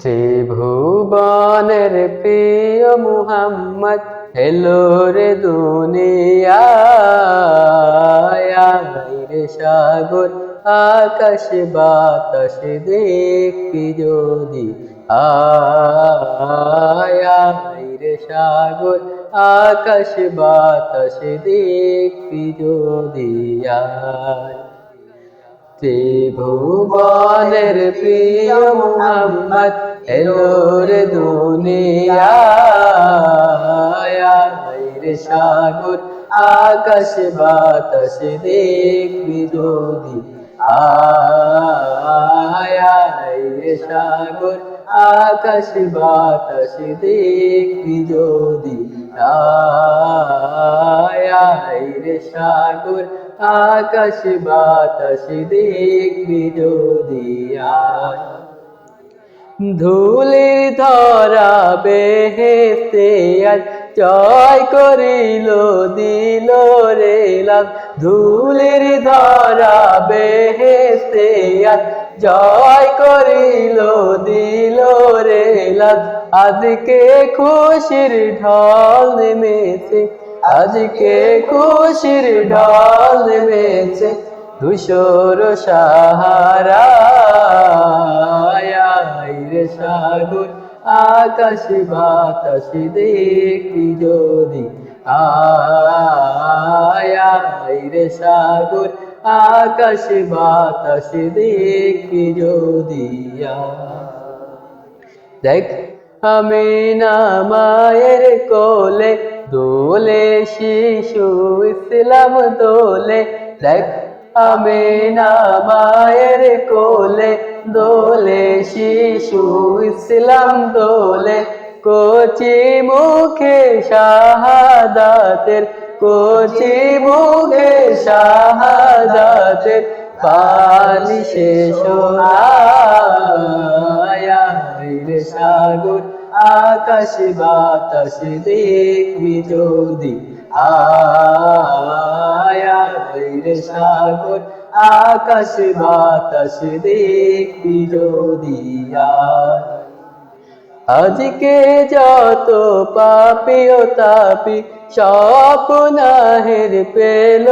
ত্রিভুবনের প্রিয় মুহাম্মদ, হেলো রে দুনিয়ায় রে সাগর, আকাশ বাতাস দেখবি যদি, আয় রে সাগর, আকাশ বাতাস দেখবি যদি, আয়। ত্রিভুবনের প্রিয় মোহাম্মদ এলোর দুনিয়ায় রে সাগর, আকাশ বাতাস দেখবি যদি। আয় রে সাগর, আকাশ বাতাস দেখবি যদি। আয় রে সাগর আকাশ বাতাস দেখবি যদি আয়। ধুলির ধরা বেহেস্তে আজ জয় করিল, দিল রে লাভ ধুলির ধরা বেহেস্তে আজ জয় করিল, দিল রে লাভ আজকে খুশির ঢল নেমেছে আজকে খুশির ঢল নেমেছে ধূসর সাহারা। রে সাগর, আকাশ বাতাস দেখি যদি। আয় রে সাগর, আকাশ বাতাস দেখি যদি। দেখ, আমি না মায়ের কোলে দোলে, শিশু ইসলাম দোলে, দেখ আমি না মায়ের কোলে, দোলে, শিশু ইসলাম দোলে, কোচি মুখে শাহাদাতের, কোচি মুখে শাহাদাতের পানি শেষ সাগর আকাশ বাতাস দেখবি যদি। আয় রে সাগর, আকাশ বাতাস দেখবি যদি। আজকে যত পাপি ও তাপি স্বপ্নাহের পেল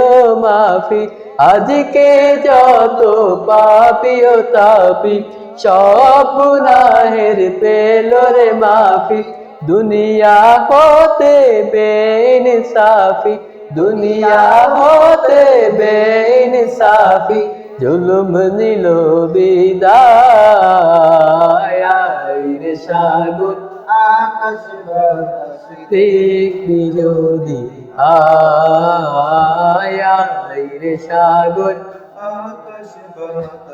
মাফি। আজকে যত পাপি ও তাপি স্বপ্নাহের পেল রে মাফি। দুনিয়া হতে বেন সাফি। দুনিয়া হতে বেন সাফি। জুলুম নিল বিদায়। রে সাগর আকাশ বাতাস যদি আয় রে সাগর আকাশ বাতাস